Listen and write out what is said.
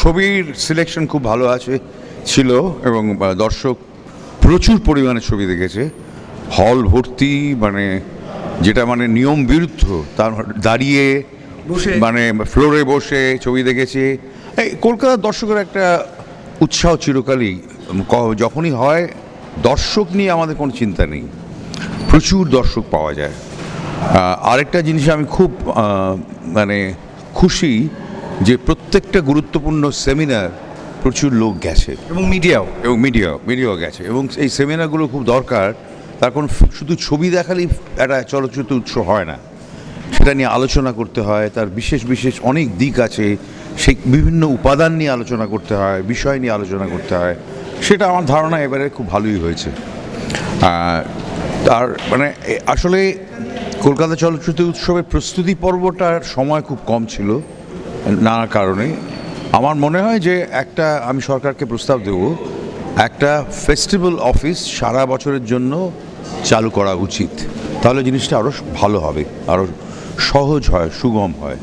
ছবির সিলেকশন খুব ভালো আছে ছিল এবং দর্শক প্রচুর পরিমাণে ছবি দেখেছে। হল ভর্তি মানে যেটা মানে নিয়ম বিরুদ্ধ তার দাঁড়িয়ে বসে। মানে ফ্লোরে বসে ছবি দেখেছে। এই কলকাতার দর্শকের একটা উৎসাহ চিরকালই। যখনই হয় দর্শক নিয়ে আমাদের কোনো চিন্তা নেই। প্রচুর দর্শক পাওয়া যায়। আরেকটা জিনিস আমি খুব মানে খুশি যে প্রত্যেকটা গুরুত্বপূর্ণ সেমিনার প্রচুর লোক গেছে। এবং মিডিয়াও এবং মিডিয়া মিডিয়াও গেছে। এবং এই সেমিনারগুলো খুব দরকার। তার কারণ শুধু ছবি দেখালেই একটা চলচ্চিত্র উৎসব হয় না। সেটা নিয়ে আলোচনা করতে হয়। তার বিশেষ বিশেষ অনেক দিক আছে। সেই বিভিন্ন উপাদান নিয়ে আলোচনা করতে হয় বিষয় নিয়ে আলোচনা করতে হয়। সেটা আমার ধারণা এবারে খুব ভালোই হয়েছে। তার মানে আসলে কলকাতা চলচ্চিত্র উৎসবের প্রস্তুতি পর্বটার সময় খুব কম ছিল। নানা কারণে। আমার মনে হয় যে একটা, আমি সরকারকে প্রস্তাব দেব, একটা ফেস্টিভ্যাল অফিস সারা বছরের জন্য চালু করা উচিত। তাহলে জিনিসটা আরও ভালো হবে আরও সহজ হয়, সুগম হয়।